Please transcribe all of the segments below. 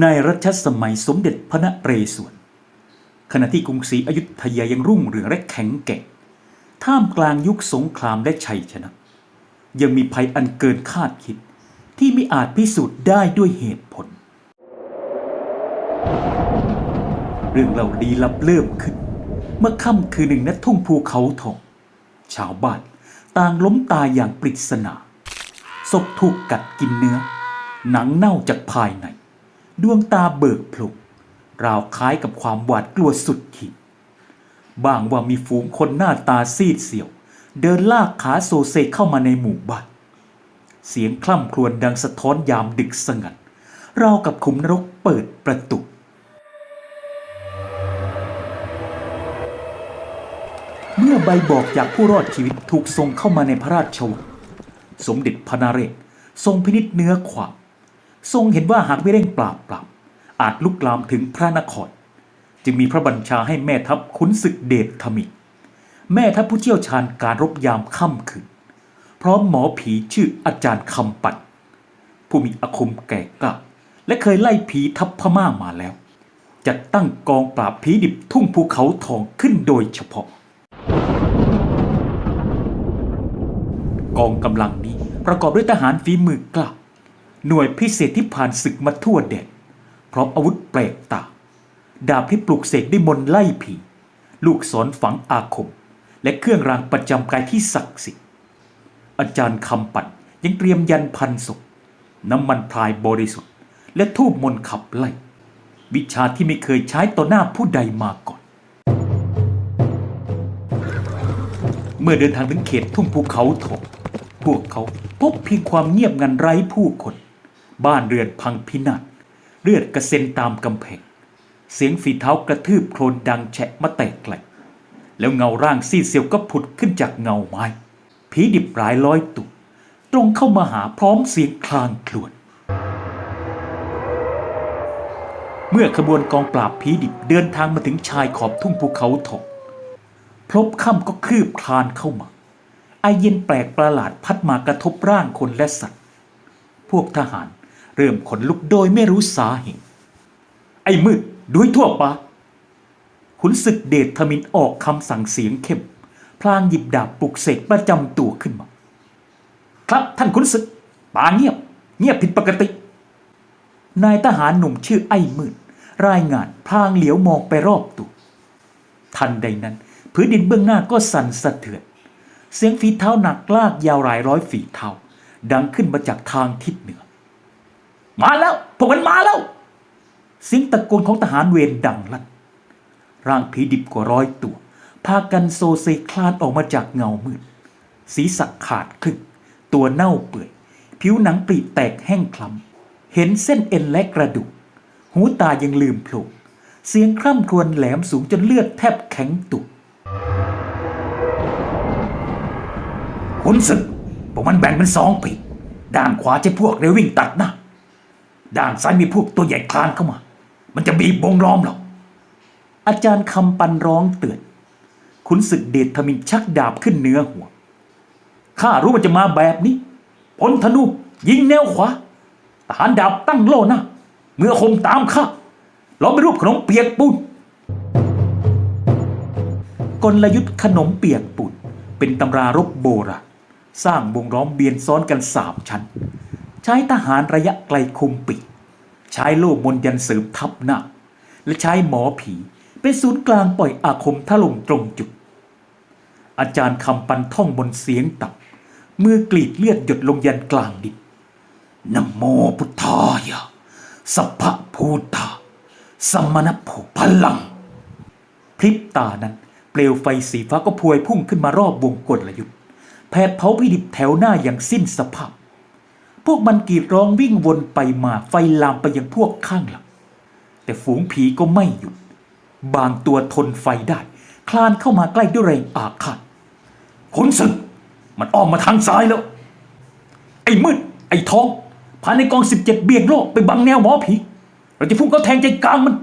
ในรัชสมัยสมเด็จพระนเรศวร ขณะที่กรุงศรีอยุธยายังรุ่งเรืองและแข็งแกร่ง ท่ามกลางยุคสงครามและชัยชนะ ยังมีภัยอันเกินคาดคิดที่ไม่อาจพิสูจน์ได้ด้วยเหตุผล เรื่องเหล่าลี้ลับเริ่มขึ้น เมื่อค่ำคืนหนึ่งณทุ่งภูเขาทอง ชาวบ้านต่างล้มตายอย่างปริศนา ศพถูกกัดกินเนื้อ หนังเน่าจากภายใน ดวงตาเบิกพลงราวคล้ายกับความหวาดกลัวสุดขีดบางว่ามีฝูงคนหน้าตาซีดเสียว เดินลากขาโซเซเข้ามาในหมู่บ้านเสียงคล่ำครวญดังสะท้อนยามดึกสงัดราวกับขุมนรกเปิดประตูเมื่อใบบอกจากผู้รอดชีวิตถูกส่งเข้ามาในพระราชวังสมเด็จพระนเรศทรงพินิจเนื้อความ ทรงเห็นว่าหากไม่เร่งปราบปรามอาจลุกลามถึงพระนคร จึงมีพระบัญชาให้แม่ทัพขุนศึกเดชธมิตรแม่ทัพผู้เชี่ยวชาญการรบยามค่ำคืนพร้อมหมอผีชื่ออาจารย์คำปัดผู้มีอาคมแก่กล้าและเคยไล่ผีทัพพม่ามาแล้ว จัดตั้งกองปราบผีดิบทุ่งภูเขาทองขึ้นโดยเฉพาะ กองกำลังนี้ประกอบด้วยทหารฝีมือกล้า หน่วยพิเศษที่ผ่านศึกมาทั่วแดนพร้อมอาวุธแปลกตาดาบที่ปลุกเสกได้มนไล่ผี ลูกศรฝังอาคม และเครื่องรางประจำกายที่ศักดิ์สิทธิ์อาจารย์คำปัดยังเตรียมยันพันศพน้ำมันพรายบริสุทธิ์ และทูบมนขับไล่ วิชาที่ไม่เคยใช้ต่อหน้าผู้ใดมาก่อน เมื่อเดินทางถึงเขตทุ่งภูเขาทองพวกเขาพบเพียงความเงียบงันไร้ผู้คน บ้านเรือนพังพินาศเลือดกระเซ็นตามกำแพงเสียงฝีเท้ากระทืบโคลนดังแฉะมาแตกแกลแล้วเงาร่างซีดเซียวก็ผุดขึ้นจากเงาไม้ผีดิบหลายร้อยตัวตรงเข้ามาหาพร้อมเสียงคลางครวญเมื่อขบวนกองปราบผีดิบเดินทางมาถึงชายขอบทุ่งภูเขาทองพลบค่ำก็คืบคลานเข้ามาไอเย็นแปลกประหลาดพัดมากระทบร่างคนและสัตว์ พวกทหาร เริ่มขนลุกโดยไม่รู้สาเหตุ ไอ้มืดดูให้ทั่วปะขุนศึกเดชทมินออกคำสั่งเสียงเข้ม พลางหยิบดาบปลุกเสกประจำตัวขึ้นมา ครับท่านขุนศึกป่าเงียบ เงียบผิดปกติ นายทหารหนุ่มชื่อไอ้มืด รายงานพลางเหลียวมองไปรอบตัว ทันใดนั้นพื้นดินเบื้องหน้าก็สั่นสะเทือน เสียงฝีเท้าหนักลากยาวหลายร้อยฝีเท้า ดังขึ้นมาจากทางทิศเหนือ มาแล้วพวกมันมาแล้วเสียงตะโกนของทหารเวรดังลั่นร่างผีดิบกว่าร้อยตัว พากันโซเซคลานออกมาจากเงามืด ศีรษะขาดครึ่งตัวเน่าเปื่อย ผิวหนังปริแตกแห้งคล้ำ เห็นเส้นเอ็นและกระดูก หูตายังลืมโผล่เสียงคร่ำครวญแหลมสูงจนเลือดแทบแข็งตุกขุนศึกพวกมันแบ่งเป็นสองปีด้านขวาจะพวกเรววิ่งตัดหน้า ด้านซ้ายมีพวกตัวใหญ่คลานเข้ามา มันจะบีบวงล้อมหรอกอาจารย์คำปันร้องเตือนขุนศึกเดชทมินชักดาบขึ้นเนื้อหัวข้ารู้มันจะมาแบบนี้พลธนูยิงแนวขวาทหารดาบตั้งโล่หน้าเมื่อคมตามข้าล้อมไปนรูปขนมเปียกปูนกลยุทธ์ขนมเปียกปูนเป็นตำรารบโบราณสร้างวงล้อมเบียนซ้อนกันสามชั้น ใช้ทหารระยะไกลคุมปีกใช้โล่มนยันเสริมทับหน้า และใช้หมอผีเป็นศูนย์กลางปล่อยอาคมถล่มตรงจุด อาจารย์คำปันท่องบนเสียงต่ำมือกรีดเลือดหยดลงยันกลางดินนโมพุทธายะสัพพะภูตาสมณภูพลัง พริบตานั้น เปลวไฟสีฟ้าก็พวยพุ่งขึ้นมารอบวงกลยุทธ์แผดเผาพิดิบแถวหน้าอย่างสิ้นสภาพ พวกมันกรีดร้องวิ่งวนไปมาไฟลามไปยังพวกข้างหลัง แต่ฝูงผีก็ไม่หยุด บางตัวทนไฟได้ คลานเข้ามาใกล้ด้วยแรงอาฆาตขุนศึก มันอ้อมมาทางซ้ายแล้ว ไอ้มืด ไอ้ทองพาในกองสิบเจ็ดเบียงโลกไปบังแนวหมอผี เราจะพุ่งเขาแทงใจกลางมัน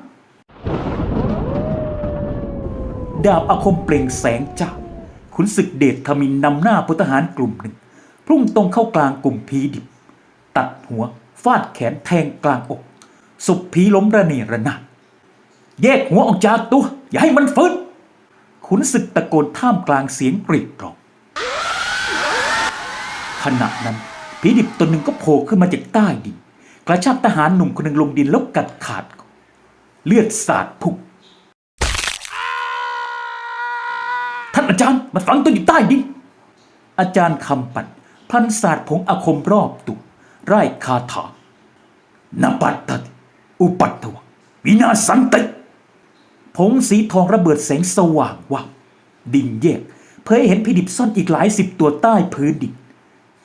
ดาบอาคมเปล่งแสงจ้าขุนศึกเดชทมินนำหน้าพลทหารกลุ่มหนึ่ง พุ่งตรงเข้ากลางกลุ่มผีดิบ ตัดหัวฟาดแขนแทงกลางอกศพผีล้มระเนระนาดแยกหัวออกจากตัว อย่าให้มันฟื้นขุนศึกตะโกนท่ามกลางเสียงกรีดร้องขณะนั้นผีดิบตัวหนึ่งก็โผล่ขึ้นมาจากใต้ดิน กระชากทหารหนุ่มคนหนึ่งลงดินแล้วกัดขาด เลือดสาดพุ่งท่านอาจารย์มาฝังตัวอยู่ใต้ดิน อาจารย์คำปัดพันศาสตร์ผงอาคมรอบตัว ไร่คาถานปัตตติอุปัตถวะวินาสันติผงสีทองระเบิดแสงสว่างวับดินแยกเพื่อให้เห็นผีดิบซ่อนอีกหลายสิบตัวใต้พื้นดิน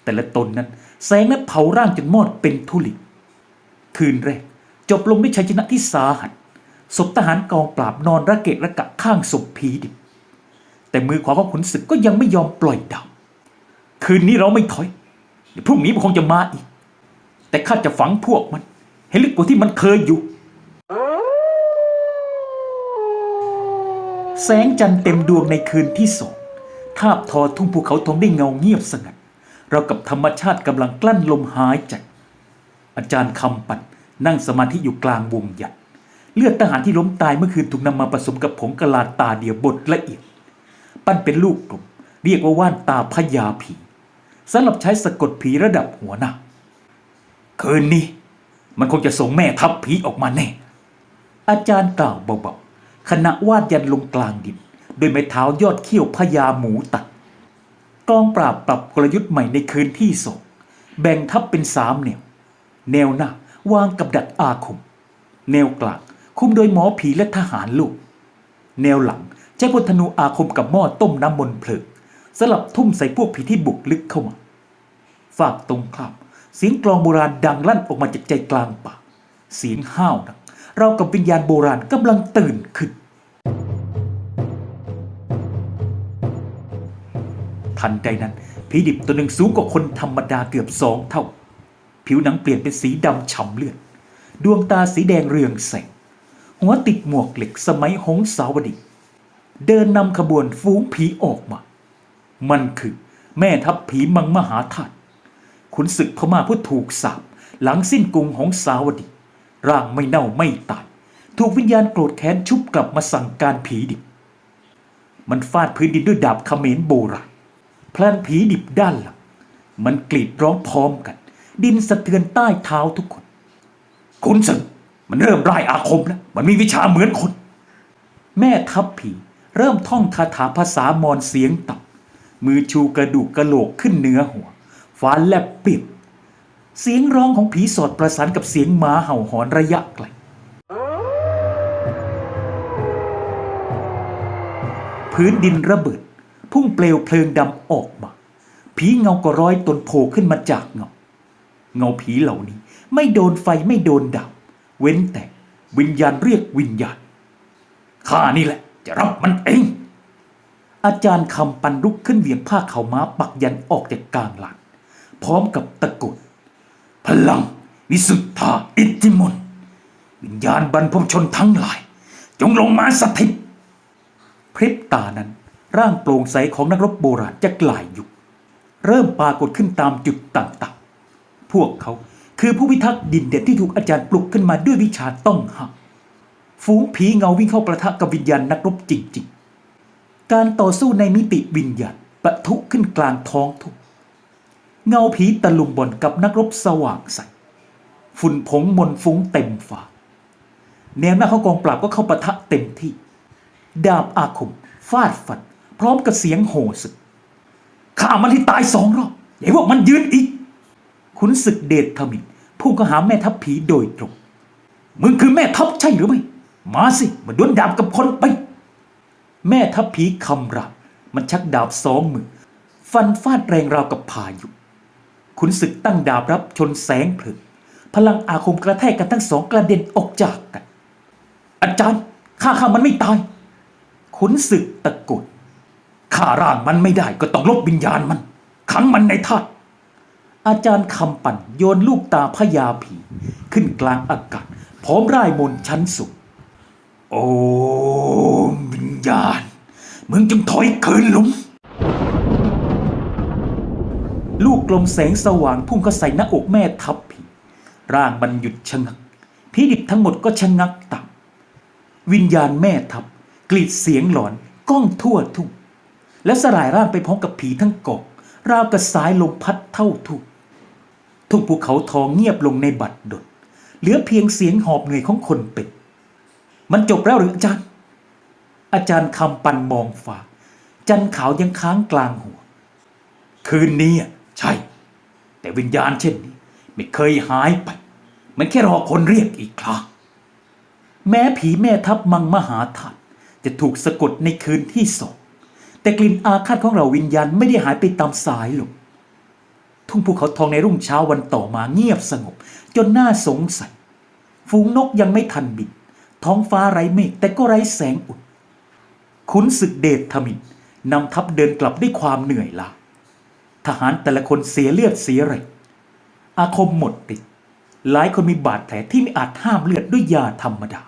แต่ละตนนั้น แสงนั้นเผาร่างจนมอดเป็นทุลิคืนแรก จบลงด้วยชัยชนะที่สาหัสศพทหารกองปราบนอนระเกะระกะข้างศพผีดิบ แต่มือขวาของขุนศึกก็ยังไม่ยอมปล่อยดาบคืนนี้เราไม่ถอยเดี๋ยวพรุ่งนี้มันคงจะมาอีก แต่ข้าจะฝังพวกมัน ให้ลึกกว่าที่มันเคยอยู่ แสงจันทร์เต็มดวงในคืนที่สองทาบทอทุ่งภูเขาทองได้เงาเงียบสงัด เรากับธรรมชาติกำลังกลั้นลมหายใจอาจารย์คำปัดนั่งสมาธิอยู่กลางวงหยัด เลือดทหารที่ล้มตายเมื่อคืนถูกนำมาผสมกับผงกะลาตาเดียบดละเอียด ปั้นเป็นลูกกลมเรียกว่าว่านตาพญาผีสำหรับใช้สะกดผีระดับหัวหน้า คืนนี้ มันคงจะส่งแม่ทัพผีออกมาแน่ อาจารย์กล่าวเบาๆขณะวาดยันลงกลางดินโดยไม้เท้ายอดเขี้ยวพญาหมูตัด กองปราบปรับกลยุทธ์ใหม่ในคืนที่สองแบ่งทัพเป็นสามแนว แนวหน้าวางกับดักอาคม แนวกลางคุมโดยหมอผีและทหารลูก แนวหลังใช้พลธนูอาคมกับหม้อต้มน้ำมนต์เพลิงสลับทุ่มใส่พวกผีที่บุกลึกเข้ามา ฝากตรงข้าม เสียงกลองโบราณดังลั่นออกมาจากใจกลางป่า เสียงห้าวดังเรากับวิญญาณโบราณกำลังตื่นขึ้น ทันใดนั้นผีดิบตัวหนึ่งสูงกว่าคนธรรมดาเกือบสองเท่า ผิวหนังเปลี่ยนเป็นสีดำฉ่ำเลือด ดวงตาสีแดงเรืองแสง หัวติดหมวกเหล็กสมัยหงสาวดี เดินนำขบวนฝูงผีออกมา มันคือแม่ทัพผีมังมหาธาตุ ขุนศึกพม่าผู้ถูกสาปหลังสิ้นกรุงของสาวดี ร่างไม่เน่าไม่ตาย ถูกวิญญาณโกรธแค้นชุบกลับมาสั่งการผีดิบ มันฟาดพื้นดินด้วยดาบเขมรโบราณพลันผีดิบด้านหลัง มันกรีดร้องพร้อมกัน ดินสะเทือนใต้เท้าทุกคนคุณศึกมันเริ่มไร่อาคมแล้ว มันมีวิชาเหมือนคน แม่ทัพผีเริ่มท่องคาถาภาษามอญเสียงต่ำมือชูกระดูกกระโหลกขึ้นเหนือหัว ฟ้าแลบปรียบเสียงร้องของผีสอดประสานกับเสียงหมาเห่าหอนระยะไกลพื้นดินระเบิด พุ่งเปลวเพลิงดำออกมา ผีเงาก็ร้อยตนโผล่ขึ้นมาจากเงา เงาผีเหล่านี้ไม่โดนไฟไม่โดนดาบเว้นแต่วิญญาณเรียกวิญญาณข้านี่แหละ จะรับมันเอง อาจารย์คำปันลุกขึ้นเหวี่ยงผ้าเขาวม้าปักยันออกจากกลางหลาน พร้อมกับตะโกนพลัง วิสุทธาอิทธิมนต์วิญญาณบรรพชนทั้งหลาย จงลงมาสถิต พริบตานั้น ร่างโปร่งใสของนักรบโบราณจะกลายยุคเริ่มปรากฏขึ้นตามจุดต่างๆ พวกเขาคือผู้พิทักษ์ดินเด่นที่ถูกอาจารย์ปลุกขึ้นมาด้วยวิชาต้องห้ามฝูงผีเงาวิ่งเข้าประทะกับวิญญาณนักรบจริง ๆ การต่อสู้ในมิติวิญญาณปะทุขึ้นกลางท้องทุ่ง เงาผีตะลุมบอลกับนักรบสว่างใสฝุ่นผงมนฟุ้งเต็มฟ้าแนวหน้าของกองปราบก็เข้าปะทะเต็มที่ ดาบอาคมฟาดฟันพร้อมกับเสียงโห่สึกข้ามันที่ตายสองรอบอย่าว่ามันยืนอีก ขุนศึกเดชทมินผู้ก็หาแม่ทัพผีโดยตรง มึงคือแม่ทัพใช่หรือไม่ มาสิ มาดวลดาบกับคนไป แม่ทัพผีคำรามมันชักดาบสองมือ ฟันฟาดแรงราวกับพายุ ขุนศึกตั้งดาบรับชนแสงเพลิงพลังอาคมกระแทกกันทั้งสองกระเด็นออกจากกัน อาจารย์ข้าข้ามันไม่ตาย ขุนศึกตะโกนข้าร่างมันไม่ได้ก็ต้องลบวิญญาณมัน ขังมันในธาตุอาจารย์คำปั่นโยนลูกตาพญาผี ขึ้นกลางอากาศพร้อมร่ายมนต์ชั้นสูงโอ้วิญญาณมึงจงถอยคืนหลุม ลูกกลมแสงสว่างพุ่งเข้าใส่หน้าอกแม่ทัพผีร่างมันหยุดชะงักผีดิบทั้งหมดก็ชะงักตับ วิญญาณแม่ทับ กรีดเสียงหลอนก้องทั่วทุ่งและสลายร่างไปพร้อมกับผีทั้งกอกราวกับสายลมพัดเท่าทุ่งทุ่งภูเขาทองเงียบลงในบัดดลเหลือเพียงเสียงหอบเหนื่อยของคนเป็นมันจบแล้วหรืออาจารย์ อาจารย์คำปันมองฟ้าจันขาวยังค้างกลางหัว คืนนี้อะ ใช่ แต่วิญญาณเช่นนี้ ไม่เคยหายไป มันแค่รอคนเรียกอีกครั้งแม้ผีแม่ทัพมังมหาถานจะถูกสะกดในคืนที่สองแต่กลิ่นอาฆาตของเราวิญญาณไม่ได้หายไปตามสายลมทุ่งภูเขาทองในรุ่งเช้าวันต่อมาเงียบสงบ จนน่าสงสัย ฝูงนกยังไม่ทันบิน ท้องฟ้าไร้เมฆแต่ก็ไร้แสงอุ่นขุนศึกเดชทมินนำทัพเดินกลับด้วยความเหนื่อยล้า ทหารแต่ละคนเสียเลือดเสียแรงอาคมหมดฤทธิ์หลายคนมีบาดแผลที่ไม่อาจห้ามเลือดด้วยยาธรรมดา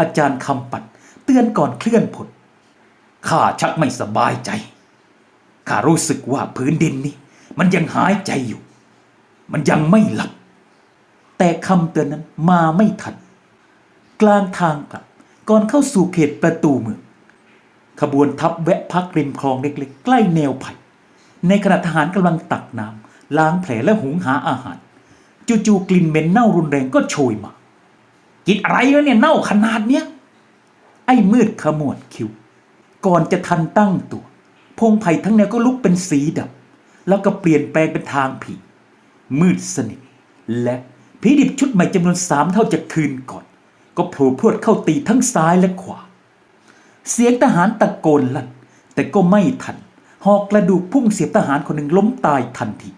อาจารย์คำปัดเตือนก่อนเคลื่อนพลข้าชักไม่สบายใจ ข้ารู้สึกว่าพื้นดินนี้ มันยังหายใจอยู่ มันยังไม่หลับ แต่คำเตือนนั้นมาไม่ทัน กลางทางกลับ ก่อนเข้าสู่เขตประตูเมือง ขบวนทัพแวะพักริมคลองเล็กๆ ใกล้แนวไผ่ ในขณะทหารกำลังตักน้ำล้างแผลและหุงหาอาหาร จู่ๆกลิ่นเหม็นเน่ารุนแรงก็โชยมากินอะไรแล้วเนี่ยเน่าขนาดเนี้ยไอ้มืดขมวดคิ้วก่อนจะทันตั้งตัว พงไผ่ทั้งแนวก็ลุกเป็นสีดำแล้วก็เปลี่ยนแปลงเป็นทางผี มืดสนิท และผีดิบชุดใหม่จำนวนสามเท่าจากคืนก่อน ก็โผล่พรวดเข้าตีทั้งซ้ายและขวา เสียงทหารตะโกนลั่นแต่ก็ไม่ทัน หอกกระดูกพุ่งเสียบทหารคนหนึ่งล้มตายทันที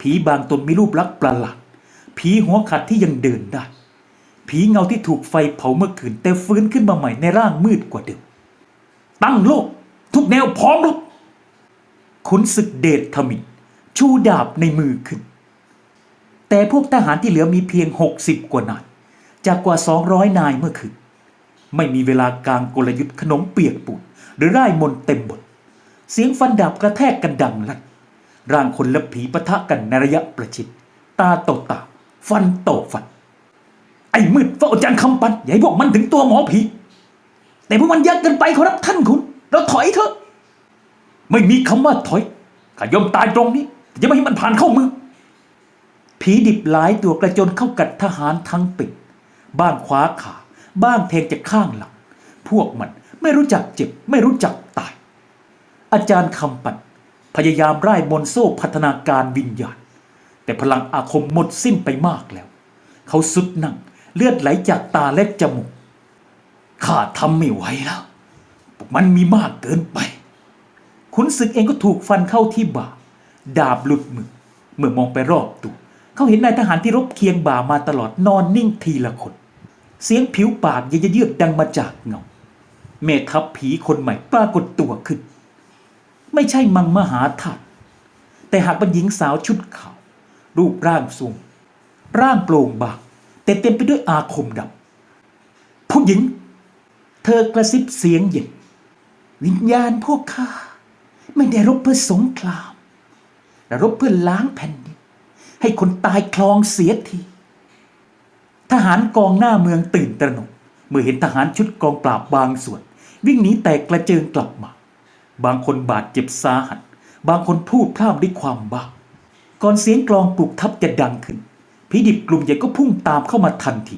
ผีบางตนมีรูปลักษณ์ประหลาด ผีหัวขัดที่ยังเดินได้ ผีเงาที่ถูกไฟเผาเมื่อคืน แต่ฟื้นขึ้นมาใหม่ในร่างมืดกว่าเดิม ตั้งโลก ทุกแนวพร้อมรบขุนศึกเดชทมินชูดาบในมือขึ้น แต่พวกทหารที่เหลือมีเพียง 60 กว่านาย จากกว่า 200 นายเมื่อคืน ไม่มีเวลากลางกลยุทธ์ขนมเปียกปูนหรือไร่มนเต็มบท เสียงฟันดาบกระแทกกันดังลั่นร่างคนและผีปะทะกันในระยะประชิด ตาต่อตา ฟันต่อฟัน ไอ้มืดเฝ้าอาจารย์คำปันอย่าให้พวกมันถึงตัวหมอผี แต่พวกมันยักเกินไปขอรับท่านคุณ เราถอยเถอะ ไม่มีคำว่าถอยข้ายอมตายตรงนี้แต่จะไม่ให้มันผ่านเข้ามือ ผีดิบหลายตัวกระโจนเข้ากัดทหารทั้งปิด บ้างคว้าขา บ้างแทงจากข้างหลัง พวกมันไม่รู้จักเจ็บไม่รู้จักตาย อาจารย์คำปันพยายามไล่มนโซ่พัฒนาการวิญญาณ แต่พลังอาคมหมดสิ้นไปมากแล้ว เขาสุดนั่งเลือดไหลจากตาและจมูกข้าทำไม่ไหวแล้วพวกมันมีมากเกินไป ขุนศึกเองก็ถูกฟันเข้าที่บ่า ดาบหลุดมือเมื่อมองไปรอบตัวเขาเห็นนายทหารที่รบเคียงบ่ามาตลอดนอนนิ่งทีละคน เสียงผิวปากเยือกดังมาจากเงา เมทัพผีคนใหม่ปรากฏตัวขึ้น ไม่ใช่มังมหาถาตแต่หากเป็นหญิงสาวชุดขาว รูปร่างสูง ร่างโปร่งบางแต่เต็มไปด้วยอาคมดำผู้หญิง เธอกระซิบเสียงเย็นวิญญาณพวกข้าไม่ได้รบเพื่อสงครามแต่รบเพื่อล้างแผ่นดินให้คนตายคลองเสียที ทหารกองหน้าเมืองตื่นตระหนก เมื่อเห็นทหารชุดกองปราบบางส่วน วิ่งหนีแตกกระเจิงกลับมา บางคนบาดเจ็บสาหัส บางคนพูดพร่ำด้วยความบ้า ก่อนเสียงกลองปลุกทัพจะดังขึ้นผีดิบกลุ่มใหญ่ก็พุ่งตามเข้ามาทันที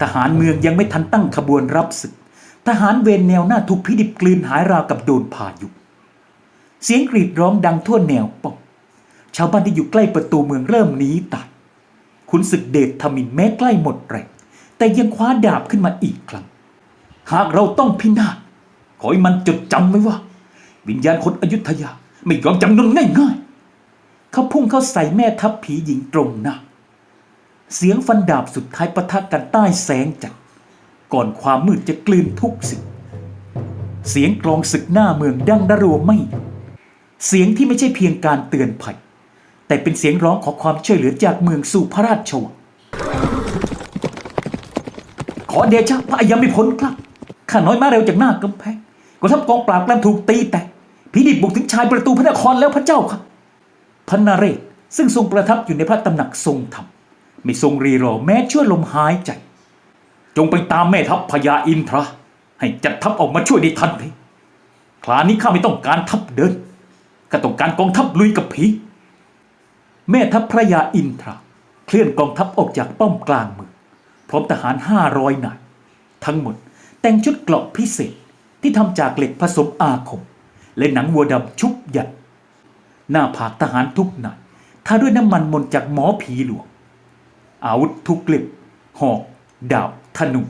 ทหารเมืองยังไม่ทันตั้งขบวนรับศึก ทหารเวรแนวหน้าถูกพิดิบกลืนหายราวกับโดนพายุ เสียงกรีดร้องดังทั่วแนวป้อง ชาวบ้านที่อยู่ใกล้ประตูเมืองเริ่มหนีตายขุนศึกเดชทมินแม้ใกล้หมดแรงแต่ยังคว้าดาบขึ้นมาอีกครั้ง หากเราต้องพินาศขอให้มันจดจำไว้ว่า วิญญาณคนอยุธยาไม่ยอมจำนนง่ายๆเขาพุ่งเข้าใส่แม่ทัพผีหญิงตรงหน้า เสียงฟันดาบสุดท้ายปะทะกันใต้แสงจัดก่อนความมืดจะกลืนทุกสิ่งเสียงกลองศึกหน้าเมืองดังระรัวไม่ เสียงที่ไม่ใช่เพียงการเตือนภัย แต่เป็นเสียงร้องขอความช่วยเหลือจากเมืองสู่พระราชวังขอเดชะพระอายาม่พ้นครับข้าน้อยมาเร็วจากหน้ากำแพงก็ทัพกองปราบกลามถูกตีแตกผีดิบบุกถึงชายประตูพระนครแล้วพระเจ้าค่ะพระนเรศซึ่งทรงประทับอยู่ในพระตำหนักทรงธรรมไม่ทรงรีรอแม้ชั่วลมหายใจ จงไปตามแม่ทัพพญาอินทราให้จัดทัพออกมาช่วยในทันทีคราวนี้ข้าไม่ต้องการทัพเดินก็ต้องการกองทัพลุยกับผี แม่ทัพพระยาอินทรา เคลื่อนกองทัพออกจากป้อมกลางเมืองพร้อมทหารห้าร้อยนายทั้งหมดแต่งชุดเกราะพิเศษที่ทำจากเหล็กผสมอาคม และหนังวัวดำชุบยันหน้าผากทหารทุกนายทาด้วยน้ำมันมนจากหมอผีหลวง อาวุธทุกเล่มหอก ดาบธนู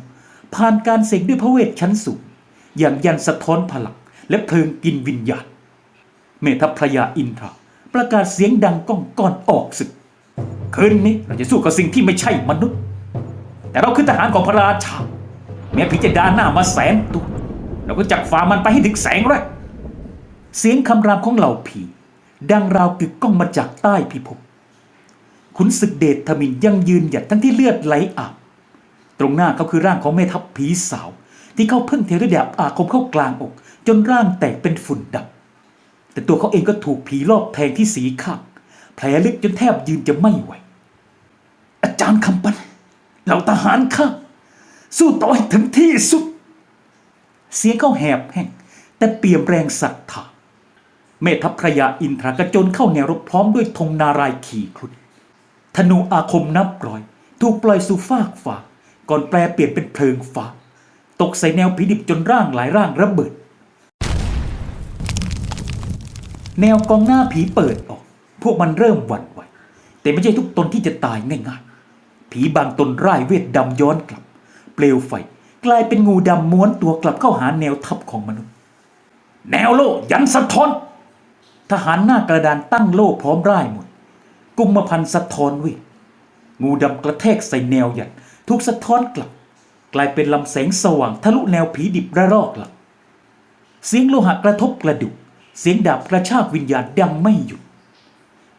ผ่านการเสกด้วยพระเวทชั้นสูง อย่างยันสะท้อนพลังและเพลิงกินวิญญาณ เมทัพพระยาอินทรา ประกาศเสียงดังก้องก่อนออกศึก คืนนี้เราจะสู้กับสิ่งที่ไม่ใช่มนุษย์ แต่เราคือทหารของพระราชาแม้ผีจะดานหน้ามาแสนตัวเราก็จักฝ่ามันไปให้ถึงแสงแรกเสียงคำรามของเหล่าผี ดังราวกึกก้องมาจากใต้พิภพขุนศึกเดชทมินยังยืนหยัดทั้งที่เลือดไหลอาบตรงหน้าเขาคือร่างของแม่ทัพผีสาว ที่เขาเพิ่งเทระดาบอาคมเข้ากลางอก จนร่างแตกเป็นฝุ่นดำ แต่ตัวเขาเองก็ถูกผีรอบแทงที่สีข้างแผลลึกจนแทบยืนจะไม่ไหว อาจารย์คำปันเหล่าทหารข้าสู้ต่อให้ถึงที่สุด เสียงเขาแหบแห้งแต่เปี่ยมแรงศรัทธาเมทัพพระยาอินทรากระโจนเข้าแนวรบพร้อมด้วยธงนารายขี่ครุฑธนูอาคมนับร้อย ถูกปล่อยสู่ฟากฟ้าก่อนแปลเปลี่ยนเป็นเพลิงฟ้า ตกใส่แนวผีดิบจนร่างหลายร่างระเบิด แนวกองหน้าผีเปิดออก พวกมันเริ่มหวั่นไหว แต่ไม่ใช่ทุกตนที่จะตายง่ายๆ ผีบางตนร่ายเวทดำย้อนกลับ เปลวไฟกลายเป็นงูดำม้วนตัวกลับเข้าหาแนวทัพของมนุษย์ แนวโล่ยันสะท้อน ทหารหน้ากระดานตั้งโล่พร้อมร่ายหมด กุมพันสะท้อนเวทงูดำกระแทกใส่แนวยันถูกสะท้อนกลับ กลายเป็นลำแสงสว่างทะลุแนวผีดิบระรอกหลังเสียงโลหะกระทบกระดูก เสียงดาบกระชากวิญญาณดังไม่หยุด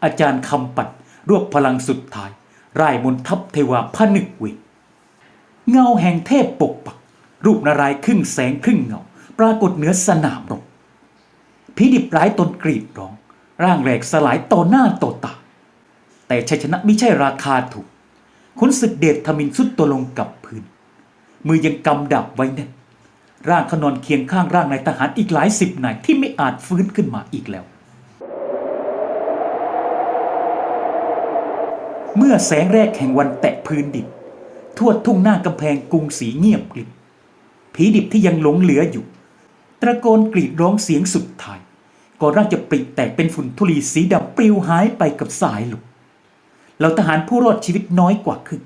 อาจารย์คำปัดรวบพลังสุดท้ายร่ายมนทัพเทวาพนึกเวทเงาแห่งเทพปกปัก รูปนารายครึ่งแสงครึ่งเงา ปรากฏเหนือสนามรบผีดิบร้ายตนกรีดร้อง ร่างแหลกสลายต่อหน้าต่อตา แต่ชัยชนะไม่ใช่ราคาถูกขุนศึกเดชทมินสุดตัวลงกับพื้น มือยังกำดับไว้แน่น ร่างขนอนเคียงข้างร่างนายทหารอีกหลายสิบนายที่ไม่อาจฟื้นขึ้นมาอีกแล้ว เมื่อแสงแรกแห่งวันแตะพื้นดินทั่วทุ่งหน้ากำแพงกรุงศรีเงียบกริบผีดิบที่ยังหลงเหลืออยู่ ตะโกนกรีดร้องเสียงสุดท้ายก่อนร่างจะปริแตกเป็นฝุ่นธุลีสีดำปลิวหายไปกับสายลมเหล่าทหารผู้รอดชีวิตน้อยกว่าครึ่ง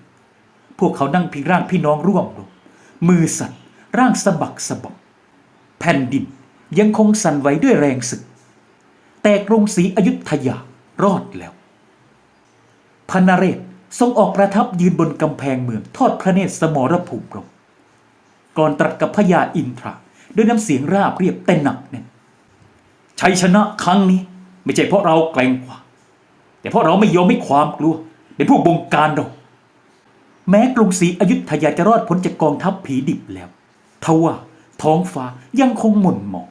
พวกเขานั่งพิงร่างพี่น้องร่วมลงมือสั่น ร่างสะบักสะบอมแผ่นดินยังคงสั่นไหวด้วยแรงศึก แต่กรุงศรีอยุธยารอดแล้วพนเรศทรงออกประทับยืนบนกำแพงเมืองทอดพระเนตรสมรภูมิรบก่อนตรัสกับพญาอินทราด้วยน้ำเสียงราบเรียบแต่หนักแน่นชัยชนะครั้งนี้ ไม่ใช่เพราะเราแกร่งกว่า แต่เพราะเราไม่ยอมไม่ความกลัวเป็นผู้บงการเราแม้กรุงศรีอยุธยาจะรอดพ้นจากกองทัพผีดิบแล้ว ทว่าท้องฟ้ายังคงหม่นหมอง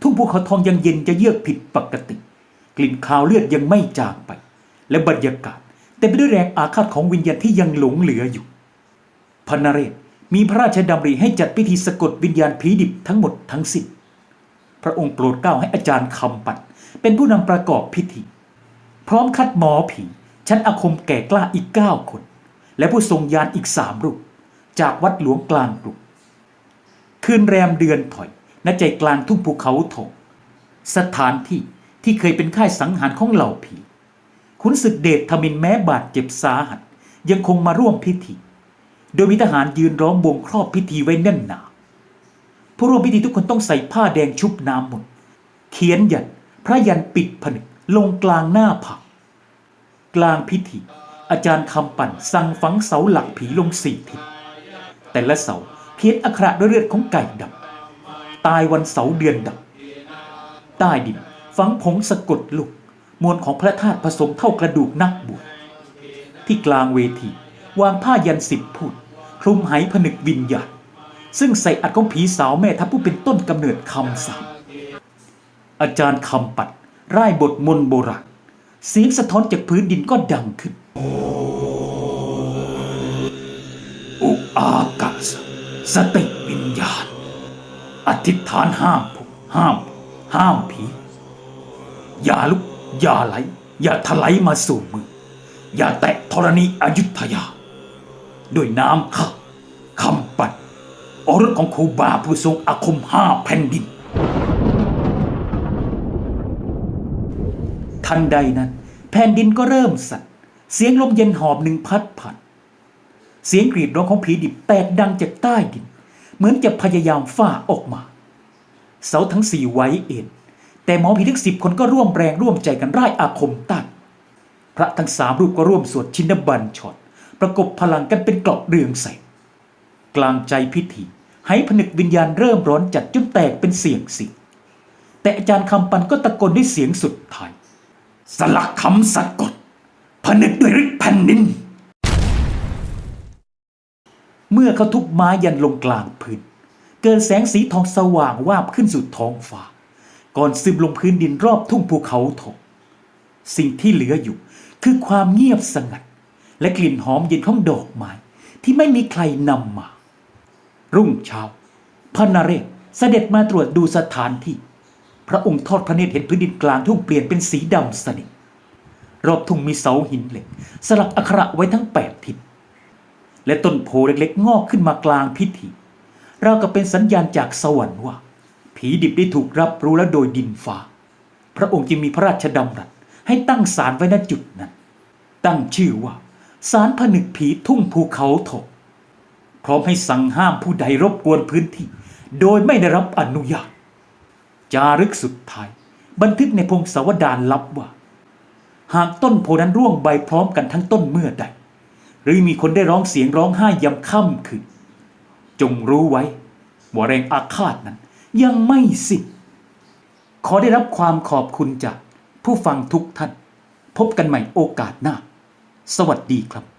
ทุ่งภูเขาทองยังเย็นจะเยือกผิดปกติ กลิ่นคาวเลือดยังไม่จางไป และบรรยากาศเต็มไปด้วยแรงอาฆาตของวิญญาณที่ยังหลงเหลืออยู่พนเรศมีพระราชดำริให้จัดพิธีสะกดวิญญาณผีดิบทั้งหมดทั้งสิ้นพระองค์โปรดเกล้าให้อาจารย์คำปัด เป็นผู้นำประกอบพิธี พร้อมคัดหมอผี ชั้นอาคมแก่กล้าอีกเก้าคน และผู้ทรงยานอีกสามรูป จากวัดหลวงกลางกรุง คืนแรมเดือนถอยณใจกลางทุ่งภูเขาทองสถานที่ที่เคยเป็นค่ายสังหารของเหล่าผีขุนศึกเดชทมินแม้บาดเจ็บสาหัส ยังคงมาร่วมพิธี โดยมีทหารยืนร้อมวงครอบพิธีไว้แน่นหนาผู้ร่วมพิธีทุกคนต้องใส่ผ้าแดงชุบน้ำมนต์เขียนยันพระยันปิดผนึกลงกลางหน้าผากกลางพิธี อาจารย์คำปั่นสั่งฝังเสาหลักผีลงสี่ทิศแต่ละเสา ขียนอักขระด้วยเลือดของไก่ดำตายวันเสาร์เดือนดำใต้ดินฝังผงสะกดลูก มวลของพระธาตุผสมเท่ากระดูกนักบวชที่กลางเวที วางผ้ายันสิบพูดคลุมไหผนึกวิญญาณซึ่งใส่อัดของผีสาวแม่ทัพผู้เป็นต้นกำเนิดคำสาปออาจารย์คำปัดร่ายบทมนต์โบราณเสียงสะท้อนจากพื้นดินก็ดังขึ้น อุอากาศ สติวิญญาณ อธิษฐานห้ามผูห้าม ห้ามผี อย่าลุก อย่าไหล อย่าถลายมาสู่มือ อย่าแตะธรณีอยุธยา ด้วยน้ำข้าคำปัดอรสของครูบาผู้ทรงอาคมห้าแผ่นดิน ทันใดนั้น แผ่นดินก็เริ่มสั่นเสียงลมเย็นหอบหนึ่งพัดผ่าน เสียงกรีดร้องของผีดิบแตกดังจากใต้ดิน เหมือนจะพยายามฝ่าออกมา เสาทั้งสี่ไว้เอ็นแต่หมอผีทั้งสิบคนก็ร่วมแรงร่วมใจกันร่ายอาคมต้านพระทั้งสามรูปก็ร่วมสวดชินบัญชรประกบพลังกันเป็นเกราะเรืองแสงกลางใจพิธีให้ผนึกวิญญาณเริ่มร้อนจัดจนแตกเป็นเสียงสิแต่อาจารย์คำปันก็ตะโกนด้วยเสียงสุดท้าย สลักคำสะกดผนึกด้วยฤทธิ์แผ่นดิน เมื่อเขาทุบไม้ยันลงกลางพื้นเกิดแสงสีทองสว่างวาบขึ้นสู่ท้องฟ้า ก่อนซึมลงพื้นดินรอบทุ่งภูเขาทองสิ่งที่เหลืออยู่คือความเงียบสงัด และกลิ่นหอมเย็นของดอกไม้ที่ไม่มีใครนำมา รุ่งเช้าพระนเรศเสด็จมาตรวจดูสถานที่ พระองค์ทอดพระเนตรเห็นพื้นดินกลางทุ่งเปลี่ยนเป็นสีดำสนิทรอบทุ่งมีเสาหินเหล็ก สลักอักขระไว้ทั้งแปดทิศ และต้นโพเล็กๆ งอกขึ้นมากลางพิธีเราวกับเป็นสัญญาณจากสวรรค์ว่า ผีดิบได้ถูกรับรู้แล้วโดยดินฟ้า พระองค์จึงมีพระราชดำรัสให้ตั้งศาลไว้ณจุดนั้น ตั้งชื่อว่าศาลผนึกผีทุ่งภูเขาทองพร้อมให้สั่งห้ามผู้ใดรบกวนพื้นที่ โดยไม่ได้รับอนุญาต จารึกสุดท้าย บันทึกในพงศาวดารลับว่า หากต้นโพนั้นร่วงใบพร้อมกันทั้งต้นเมื่อใด หรือมีคนได้ร้องเสียงร้องไห้ยำค่ำคืนจงรู้ไว้ว่าแรงอาฆาตนั้น ยังไม่สิ้นขอได้รับความขอบคุณจากผู้ฟังทุกท่าน พบกันใหม่โอกาสหน้า สวัสดีครับ